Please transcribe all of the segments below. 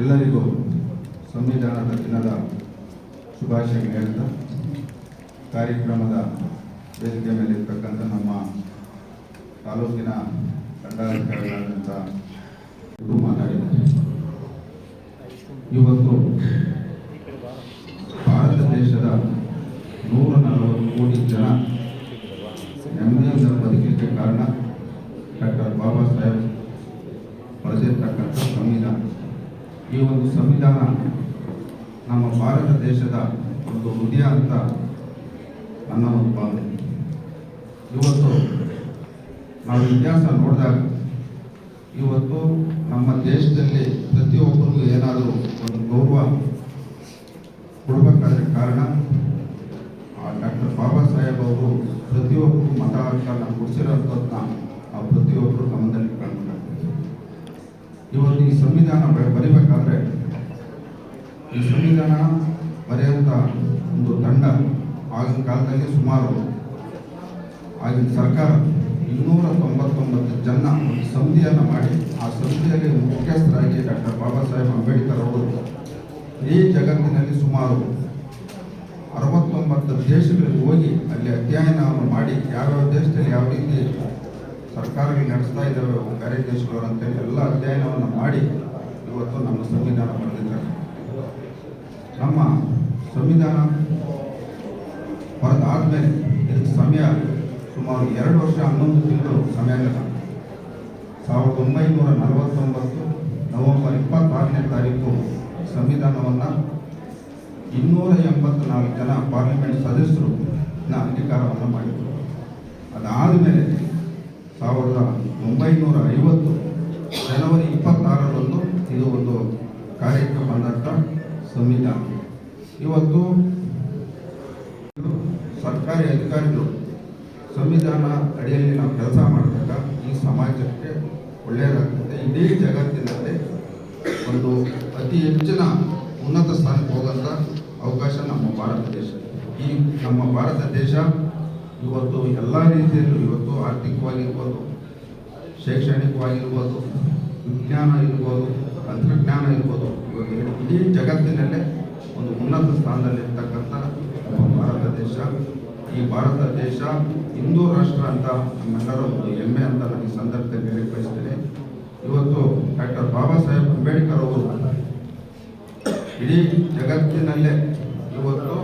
ಎಲ್ಲರಿಗೂ ಸಂವಿಧಾನದ ದಿನದ ಶುಭಾಶಯ ಹೇಳ್ತಾ, ಕಾರ್ಯಕ್ರಮದ ವೇದಿಕೆ ಮೇಲೆ ಇರ್ತಕ್ಕಂಥ ನಮ್ಮ ತಾಲೂಕಿನ ದಂಡಾಧಿಕಾರಿಗಳಾದಂಥ ಇವರು ಮಾತಾಡಿದ್ದಾರೆ. ಇವತ್ತು ಭಾರತ ದೇಶದ ನೂರ ನಲವತ್ತು ಕೋಟಿ ಜನ ನೆಮ್ಮದಿಯಿಂದ ಬದುಕಲಿಕ್ಕೆ ಕಾರಣ ಡಾಕ್ಟರ್ ಬಾಬಾ ಸಾಹೇಬ್ ಬರೆದಿರ್ತಕ್ಕಂಥ ಸಂವಿಧಾನ ಈ ಒಂದು ಸಂವಿಧಾನ ನಮ್ಮ ಭಾರತ ದೇಶದ ಒಂದು ಹೃದಯ ಅಂತ ನನ್ನ ಒಂದು ಭಾವನೆ. ಇವತ್ತು ನಾವು ಇತಿಹಾಸ ನೋಡಿದಾಗ ಇವತ್ತು ನಮ್ಮ ದೇಶದಲ್ಲಿ ಪ್ರತಿಯೊಬ್ಬರಿಗೂ ಏನಾದರೂ ಒಂದು ಗೌರವ ಕೊಡಬೇಕಾದ್ರೆ ಕಾರಣ ಡಾಕ್ಟರ್ ಬಾಬಾ ಸಾಹೇಬ್ ಅವರು ಪ್ರತಿಯೊಬ್ಬರು ಮತ ಹಕ್ಕನ್ನು ಕೊಡಿಸಿರೋಂಥದ್ದನ್ನ ಆ ಪ್ರತಿಯೊಬ್ಬರು ಗಮನದಲ್ಲಿ ಕಾಣಬೇಕಾಗ್ತದೆ ಇವತ್ತು ಈ ಸಂವಿಧಾನ ಬರೀಬೇಕಾದ್ರೆ ಈ ಸಂವಿಧಾನ ಬರೆಯುವಂಥ ಒಂದು ತಂಡ ಆಗಿನ ಕಾಲದಲ್ಲಿ ಸುಮಾರು ಆಗಿನ ಸರ್ಕಾರ ಇನ್ನೂರ ತೊಂಬತ್ತೊಂಬತ್ತು ಜನ ಒಂದು ಸಮಿತಿಯನ್ನು ಮಾಡಿ ಆ ಸಮಿತಿಯಲ್ಲಿ ಮುಖ್ಯಸ್ಥರಾಗಿ ಡಾಕ್ಟರ್ ಬಾಬಾ ಸಾಹೇಬ್ ಅಂಬೇಡ್ಕರ್ ಅವರು ಈ ಜಗತ್ತಿನಲ್ಲಿ ಸುಮಾರು ಅರವತ್ತೊಂಬತ್ತು ದೇಶಗಳಿಗೆ ಹೋಗಿ ಅಲ್ಲಿ ಅಧ್ಯಯನವನ್ನು ಮಾಡಿ ಯಾವ್ಯಾವ ದೇಶದಲ್ಲಿ ಯಾವ ರೀತಿ ಸರ್ಕಾರಗಳು ನಡೆಸ್ತಾ ಇದ್ದಾವೆ ಕಾರ್ಯದೇಶಗಳು ದೇಶಗಳು ಅಂತೇಳಿ ಎಲ್ಲ ಅಧ್ಯಯನವನ್ನು ಮಾಡಿ ಇವತ್ತು ನಮ್ಮ ಸಂವಿಧಾನ ಬರೆದಿದ್ದಾರೆ. ನಮ್ಮ ಸಂವಿಧಾನ ಹೊರತಾದ್ಮೇಲೆ ಇದಕ್ಕೆ ಸಮಯ ಸುಮಾರು ಎರಡು ವರ್ಷ ಹನ್ನೊಂದು ತಿಂಗಳು ಸಮಯ ಸಾವಿರದ ಒಂಬೈನೂರ ನಲವತ್ತೊಂಬತ್ತು ನವೆಂಬರ್ ಇಪ್ಪತ್ತಾರನೇ ತಾರೀಕು ಸಂವಿಧಾನವನ್ನು ಇನ್ನೂರ ಎಂಬತ್ನಾಲ್ಕು ಜನ ಪಾರ್ಲಿಮೆಂಟ್ ಸದಸ್ಯರು ನ ಅಂಗೀಕಾರವನ್ನು ಮಾಡಿದರು. ಅದಾದ ಮೇಲೆ ಸಾವಿರದ ಒಂಬೈನೂರ ಐವತ್ತು ಜನವರಿ ಇಪ್ಪತ್ತಾರರಂದು ಇದು ಒಂದು ಕಾರ್ಯಕ್ರಮ ಬಂದಂಥ ಸಂವಿಧಾನ ಇವತ್ತು ಸರ್ಕಾರಿ ಅಧಿಕಾರಿಗಳು ಸಂವಿಧಾನ ಅಡಿಯಲ್ಲಿ ನಾವು ಕೆಲಸ ಮಾಡಿದಾಗ ಈ ಸಮಾಜಕ್ಕೆ ಒಳ್ಳೆಯದಾಗ್ತದೆ. ಇಡೀ ಜಗತ್ತಿನಲ್ಲಿ ಒಂದು ಅತಿ ಹೆಚ್ಚಿನ ಉನ್ನತ ಸ್ಥಾನಕ್ಕೆ ಹೋದಂಥ ಅವಕಾಶ ನಮ್ಮ ಭಾರತ ದೇಶ. ಈ ನಮ್ಮ ಭಾರತ ದೇಶ ಇವತ್ತು ಎಲ್ಲ ರೀತಿಯಲ್ಲೂ ಇವತ್ತು ಆರ್ಥಿಕವಾಗಿರ್ಬೋದು, ಶೈಕ್ಷಣಿಕವಾಗಿರ್ಬೋದು, ವಿಜ್ಞಾನ ಇರ್ಬೋದು, ತಂತ್ರಜ್ಞಾನ ಇರ್ಬೋದು ಇಡೀ ಜಗತ್ತಿನಲ್ಲೇ ಒಂದು ಉನ್ನತ ಸ್ಥಾನದಲ್ಲಿರ್ತಕ್ಕಂಥ ಭಾರತ ದೇಶ. ಈ ಭಾರತ ದೇಶ ಹಿಂದೂ ರಾಷ್ಟ್ರ ಅಂತ ನಮ್ಮೆಲ್ಲರ ಒಂದು ಹೆಮ್ಮೆ ಅಂತ ನಾನು ಈ ಸಂದರ್ಭದಲ್ಲಿ ಹೇಳಿ ಬಯಸ್ತೇನೆ ಇವತ್ತು ಡಾಕ್ಟರ್ ಬಾಬಾ ಸಾಹೇಬ್ ಅಂಬೇಡ್ಕರ್ ಅವರು ಇಡೀ ಜಗತ್ತಿನಲ್ಲೇ ಇವತ್ತು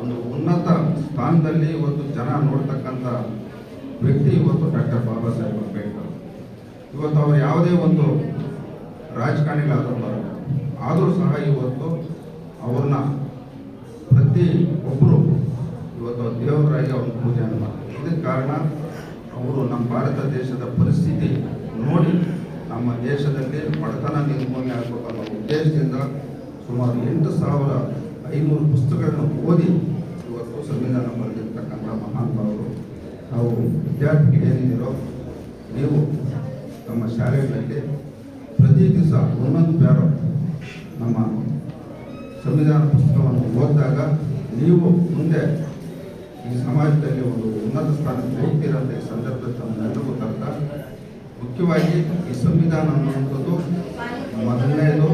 ಒಂದು ಉನ್ನತ ಸ್ಥಾನದಲ್ಲಿ ಇವತ್ತು ಜನ ನೋಡ್ತಕ್ಕಂಥ ವ್ಯಕ್ತಿ ಇವತ್ತು ಡಾಕ್ಟರ್ ಬಾಬಾ ಸಾಹೇಬ್ ಅಂಬೇಡ್ಕರ್. ಇವತ್ತು ಅವರು ಯಾವುದೇ ಒಂದು ರಾಜಕಾರಣಿಗಳಾದರೂ ಬರಲ್ಲ ಆದರೂ ಸಹ ಇವತ್ತು ಅವ್ರನ್ನ ಪ್ರತಿ ಒಬ್ಬರು ಇವತ್ತು ದೇವರಾಗಿ ಅವ್ರನ್ನ ಪೂಜೆಯನ್ನು ಮಾಡ್ತಾರೆ. ಇದಕ್ಕೆ ಕಾರಣ ಅವರು ನಮ್ಮ ಭಾರತ ದೇಶದ ಪರಿಸ್ಥಿತಿ ನೋಡಿ ನಮ್ಮ ದೇಶದಲ್ಲಿ ಬಡತನ ನಿರ್ಮೂಲನೆ ಆಗಬೇಕು ಅನ್ನೋ ಉದ್ದೇಶದಿಂದ ಸುಮಾರು ಎಂಟು ಸಾವಿರ ಐನೂರು ಪುಸ್ತಕಗಳನ್ನು ಓದಿ ಇವತ್ತು ಸಂವಿಧಾನ ಬರೆದಿರ್ತಕ್ಕಂಥ ಮಹಾನುಭಾವರು ನಾವು ವಿದ್ಯಾರ್ಥಿಗಳು ಏನಿದ್ದೀರೋ ನೀವು ನಮ್ಮ ಶಾಲೆಗಳಲ್ಲಿ ಪ್ರತಿ ದಿವಸ ಒಂದೊಂದು ಪ್ಯಾರೋ ನಮ್ಮ ಸಂವಿಧಾನ ಪುಸ್ತಕವನ್ನು ಓದಿದಾಗ ನೀವು ಮುಂದೆ ಈ ಸಮಾಜದಲ್ಲಿ ಒಂದು ಉನ್ನತ ಸ್ಥಾನಕ್ಕೆ ಹೋಗ್ತೀರಂತ ಈ ಸಂದರ್ಭದಲ್ಲಿ ತಮ್ಮೆಲ್ಲರಿಗೂ ತರ್ತಾ, ಮುಖ್ಯವಾಗಿ ಈ ಸಂವಿಧಾನ ಅನ್ನುವಂಥದ್ದು ಮೊದಲನೇದು